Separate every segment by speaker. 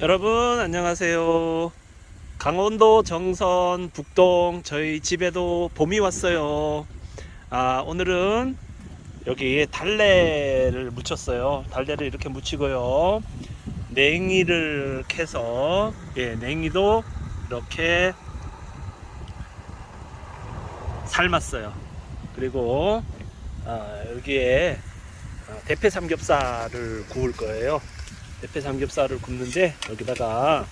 Speaker 1: 여러분 안녕하세요. 강원도 정선 북동 저희 집에도 봄이 왔어요. 아 오늘은 여기 달래를 묻혔어요. 달래를 이렇게 묻히고요. 냉이를 캐서 예 냉이도 이렇게 삶았어요. 그리고 아, 여기에 아, 대패 삼겹살을 구울 거예요. 대패 삼겹살을 굽는데 여기다가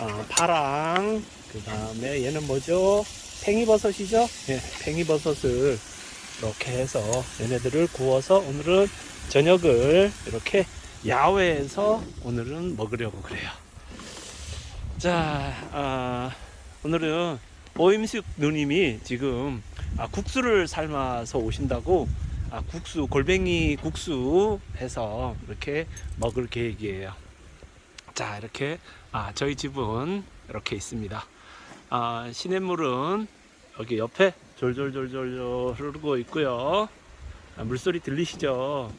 Speaker 1: 어, 파랑 그 다음에 얘는 뭐죠? 팽이버섯이죠? 예, 팽이버섯을 이렇게 해서 얘네들을 구워서 오늘은 저녁을 이렇게 야외에서 오늘은 먹으려고 그래요. 자, 아, 오늘은 오임숙 누님이 지금 아, 국수를 삶아서 오신다고 아, 국수 골뱅이 국수 해서 이렇게 먹을 계획이에요. 자 이렇게 아, 저희 집은 이렇게 있습니다. 아, 시냇물은 여기 옆에 졸졸졸졸 흐르고 있고요. 아, 물소리 들리시죠?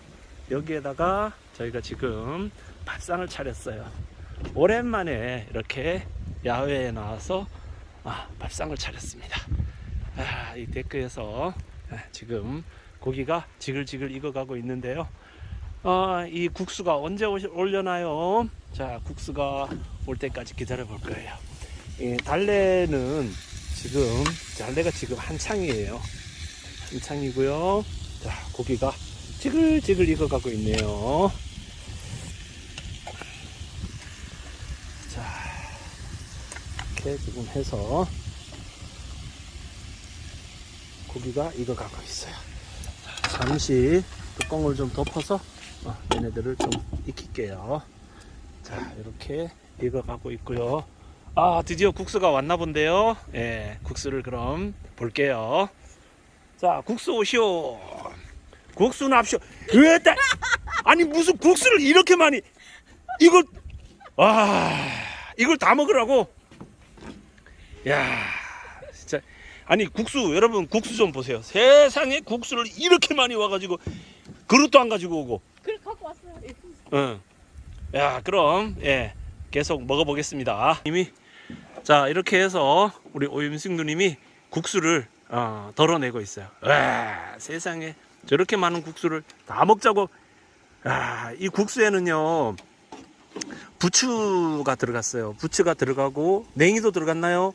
Speaker 1: 여기에다가 저희가 지금 밥상을 차렸어요. 오랜만에 이렇게 야외에 나와서 아, 밥상을 차렸습니다. 아, 이 데크에서 아, 지금 고기가 지글지글 익어가고 있는데요. 어, 이 국수가 언제 올려나요? 자, 국수가 올 때까지 기다려 볼 거예요. 이 달래는 지금, 달래가 지금 한창이에요. 한창이고요. 자, 고기가 지글지글 익어가고 있네요. 자, 이렇게 지금 해서 고기가 익어가고 있어요. 잠시 뚜껑을 좀 덮어서 어, 얘네들을 좀 익힐게요. 자, 이렇게 익어가고 있고요. 아, 드디어 국수가 왔나 본데요. 예, 국수를 그럼 볼게요. 자, 국수 오시오. 국수 납시오. 그다 아니 무슨 국수를 이렇게 많이 이걸 와 이걸 다 먹으라고. 야, 아니 국수 여러분 국수 좀 보세요. 세상에 국수를 이렇게 많이 와가지고 그릇도 안 가지고 오고.
Speaker 2: 그래 갖고 왔어요. 예.
Speaker 1: 응. 야 그럼 예 계속 먹어보겠습니다. 이미 자 이렇게 해서 우리 오임승 누님이 국수를 어, 덜어내고 있어요. 와 세상에 저렇게 많은 국수를 다 먹자고. 아, 이 국수에는요 부추가 들어갔어요. 부추가 들어가고 냉이도 들어갔나요?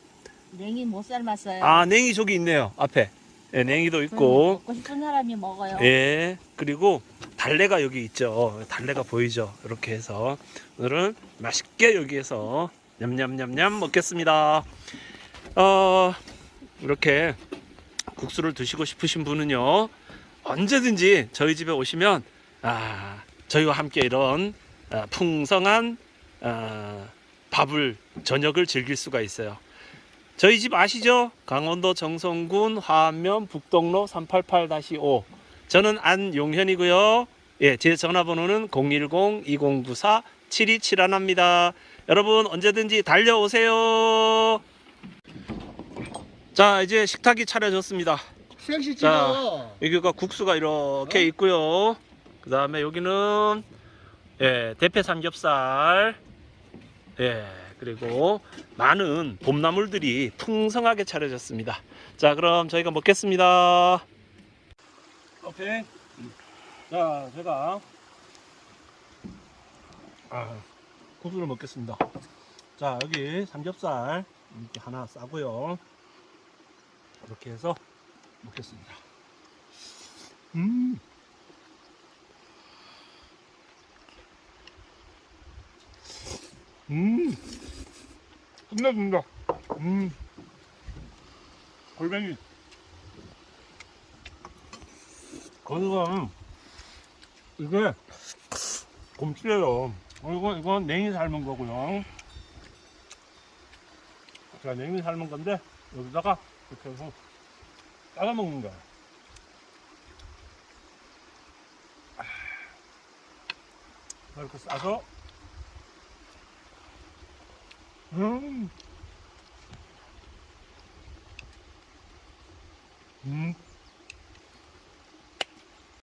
Speaker 2: 냉이 못 삶았어요.
Speaker 1: 아 냉이 저기 있네요 앞에. 예, 냉이도 있고.
Speaker 2: 먹고 싶은 사람이 먹어요.
Speaker 1: 예, 그리고 달래가 여기 있죠. 달래가 보이죠. 이렇게 해서 오늘은 맛있게 여기에서 냠냠냠냠 먹겠습니다. 어, 이렇게 국수를 드시고 싶으신 분은요, 언제든지 저희 집에 오시면, 아, 저희와 함께 이런 아, 풍성한 아, 밥을, 저녁을 즐길 수가 있어요. 저희 집 아시죠? 강원도 정선군 화암면 북동로 388-5. 저는 안용현이고요. 예, 제 전화번호는 010-2094-7271입니다. 여러분 언제든지 달려오세요. 자, 이제 식탁이 차려졌습니다.
Speaker 3: 수영씨
Speaker 1: 자,
Speaker 3: 찍어.
Speaker 1: 여기가 국수가 이렇게 있고요. 그 다음에 여기는 예, 대패 삼겹살. 예, 그리고 많은 봄나물들이 풍성하게 차려졌습니다. 자, 그럼 저희가 먹겠습니다. 오케이. 자, 제가 아, 국수를 먹겠습니다. 자, 여기 삼겹살 이렇게 하나 싸고요. 이렇게 해서 먹겠습니다. 음. 음. 끝내준다. 음. 골뱅이. 거기가 이게 곰치예요. 어, 이거 이건 냉이 삶은 거고요. 자, 냉이 삶은 건데 여기다가 이렇게 해서 따라 먹는 거야. 이렇게 싸서 Hm.